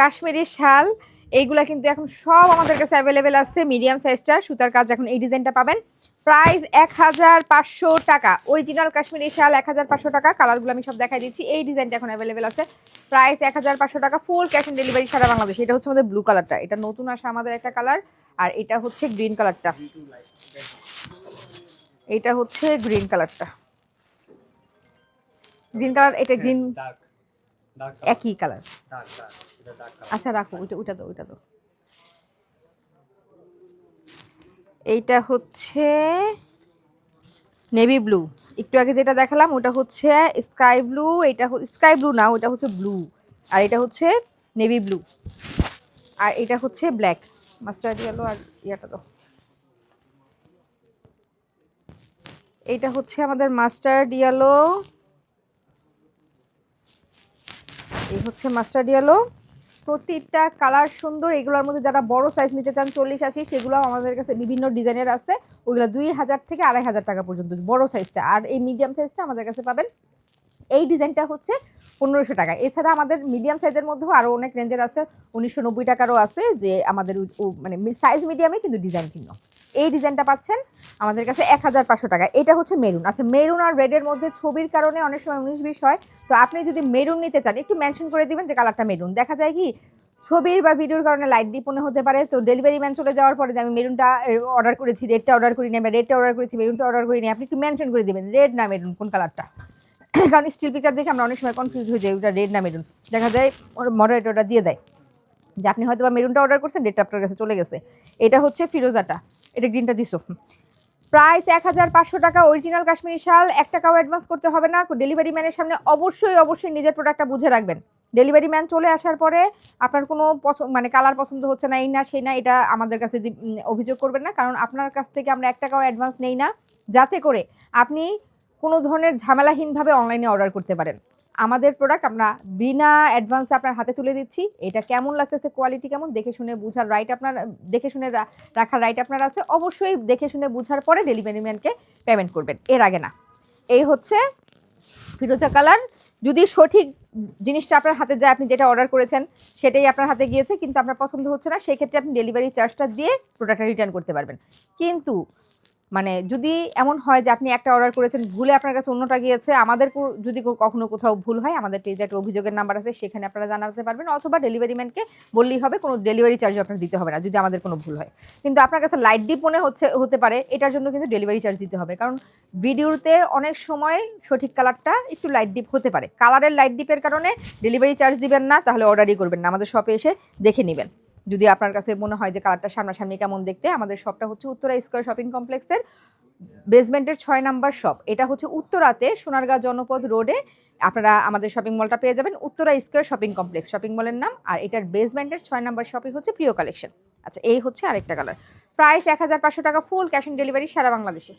কাশ্মীরি শাল এইগুলা কিন্তু এখন সব আমাদের কাছে অ্যাভেলেবেল আছে মিডিয়াম সাইজটা সুতার কাজ এখন এই ডিজাইনটা পাবেন। প্রাইস এক হাজার পাঁচশো টাকা অরিজিনাল কাশ্মীরি শাল এক হাজার পাঁচশো টাকা কালারগুলো আমি সব দেখাই দিচ্ছি এই ডিজাইনটা এখন অ্যাভেলেবেল আছে। প্রাইস এক হাজার পাঁচশো টাকা ফুল ক্যাশ অন ডেলিভারি সারা বাংলাদেশ। এটা হচ্ছে আমাদের ব্লু কালারটা এটা নতুন আসা আমাদের একটা কালার আর এটা হচ্ছে গ্রিন কালারটা এটা হচ্ছে গ্রিন কালারটা গ্রিন কালার এটা গ্রিন ডার্ক একই কালার আচ্ছা রাখো, ওইটা ওইটা দাও ওইটা দাও। এইটা হচ্ছে নেভি ব্লু একটু আগে যেটা দেখালাম, ওটা হচ্ছে স্কাই ব্লু এটা স্কাই ব্লু না, ওটা হচ্ছে ব্লু আর এটা হচ্ছে নেভি ব্লু আর এটা হচ্ছে ব্ল্যাক মাস্টার্ড ইয়েলো আর ইয়াটা দাও। এইটা হচ্ছে আমাদের মাস্টার্ড ইয়েলো এই হচ্ছে মাস্টার্ড ইয়েলো প্রতিটা কালার সুন্দর, এগুলোর মধ্যে যারা বড় সাইজ নিতে চান, চল্লিশ, আশি সেগুলো আমাদের কাছে বিভিন্ন ডিজাইনের আছে। ওইগুলো দুই হাজার থেকে আড়াই হাজার টাকা পর্যন্ত, বড় সাইজটা আর এই মিডিয়াম সাইজটা আমাদের কাছে পাবেন। এই ডিজাইনটা হচ্ছে পনেরোশো টাকা। এছাড়া আমাদের মিডিয়াম সাইজের মধ্যেও আরও অনেক রেঞ্জের আছে। উনিশশো নব্বই টাকারও আছে যে আমাদের মানে সাইজ মিডিয়ামে কিন্তু ডিজাইন ভিন্ন। এই ডিজাইনটা পাচ্ছেন আমাদের কাছে এক হাজার পাঁচশো টাকা। এটা হচ্ছে মেরুন। আচ্ছা মেরুন আর রেডের মধ্যে ছবির কারণে অনেক সময় উনিশ বিশ হয়। তো আপনি যদি মেরুন নিতে চান, একটু মেনশন করে দিবেন যে কালারটা মেরুন। দেখা যায় কি, ছবির বা ভিডিওর কারণে লাইট ডিপনে হতে পারে। তো ডেলিভারি ম্যান চলে যাওয়ার পরে যে আমি মেরুনটা অর্ডার করেছি রেডটা অর্ডার করি নি বা রেডটা অর্ডার করেছি, মেরুনটা অর্ডার করি নি আপনি একটু মেনশন করে দিবেন রেড না মেরুন, কোন কালারটা কারণ স্টিল পিকচার দেখে আমরা অনেক সময় কনফিউজ হয়ে যাই, ওটা রেড না মেরুন। দেখা যায় মডারেটরটা দিয়ে দেয় যে, আপনি হয়তো বা মেরুনটা অর্ডার করছেন রেডটা আপনার কাছে চলে গেছে। এটা হচ্ছে ফিরোজাটা। এটা গ্রিনটা দিছো। প্রাইস এক হাজার পাঁচশো টাকা অরিজিনাল কাশ্মীরি শাল, এক টাকাও অ্যাডভান্স করতে হবে না। ডেলিভারি ম্যানের সামনে অবশ্যই অবশ্যই নিজের প্রোডাক্টটা বুঝে রাখবেন। ডেলিভারি ম্যান চলে আসার পরে আপনার কোনো পছন্দ মানে কালার পছন্দ হচ্ছে না, এই না, সেই না, এটা আমাদের কাছে অভিযোগ করবেন না। কারণ আপনার কাছ থেকে আমরা এক টাকাও অ্যাডভান্স নেই না। যাতে করে আপনি কোনো ধরনের ঝামেলাহীনভাবে অনলাইনে অর্ডার করতে পারেন। আমাদের প্রোডাক্ট আমরা বিনা অ্যাডভান্সে আপনার হাতে তুলে দিচ্ছি। এটা কেমন লাগতেছে কোয়ালিটি কেমন, দেখে শুনে বুঝার রাইট আপনার, দেখে শুনে রাখার রাইট আপনার আছে। অবশ্যই দেখে শুনে বুঝার পরে ডেলিভারি ম্যানকে পেমেন্ট করবেন। এর আগে না। এই হচ্ছে ফিরোজা কালার। যদি সঠিক জিনিসটা আপনার হাতে যায়, আপনি যেটা অর্ডার করেছেন, সেটাই আপনার হাতে গিয়েছে, কিন্তু আপনার পছন্দ হচ্ছে না, সেক্ষেত্রে আপনি ডেলিভারি চার্জটা দিয়ে প্রোডাক্টটা রিটার্ন করতে পারবেন। কিন্তু মানে যদি এমন হয় যে আপনি একটা অর্ডার করেছেন, ভুলে আপনার কাছে অন্যটা গিয়েছে, আমাদের যদি কখনো কোথাও ভুল হয়, আমাদের পেজে একটা অভিযোগের নাম্বার আছে, সেখানে আপনারা জানাতে পারবেন, অথবা ডেলিভারি ম্যানকে বললেই হবে, কোনো ডেলিভারি চার্জ আপনার দিতে হবে না, যদি আমাদের কোনো ভুল হয়। কিন্তু আপনার কাছে লাইট ডিপ মনে হচ্ছে, হতে পারে, এটার জন্য কিন্তু ডেলিভারি চার্জ দিতে হবে, কারণ ভিডিওতে অনেক সময় সঠিক কালারটা একটু লাইট ডিপ হতে পারে। কালারের লাইট ডিপের কারণে ডেলিভারি চার্জ দিবেন না, তাহলে অর্ডারই করবেন না, আমাদের শপে এসে দেখে নেবেন। যদি আপনার কাছে মনে হয় যে কালারটা সামনাসামনি কেমন দেখতে, আমাদের শপটা হচ্ছে উত্তরা স্কোয়ার শপিং কমপ্লেক্সের বেসমেন্টের ছয় নাম্বার শপ এটা হচ্ছে উত্তরাতে সোনারগাঁ জনপদ রোডে আপনারা আমাদের শপিং মলটা পেয়ে যাবেন, Uttara square shopping complex shopping মলের নাম আর এটার বেসমেন্টের ছয় নাম্বার শপিং হচ্ছে প্রিয় কালেকশন আচ্ছা এই হচ্ছে আরেকটা কালার প্রাইস এক হাজার পাঁচশো টাকা ফুল ক্যাশ অন ডেলিভারি সারা বাংলাদেশে।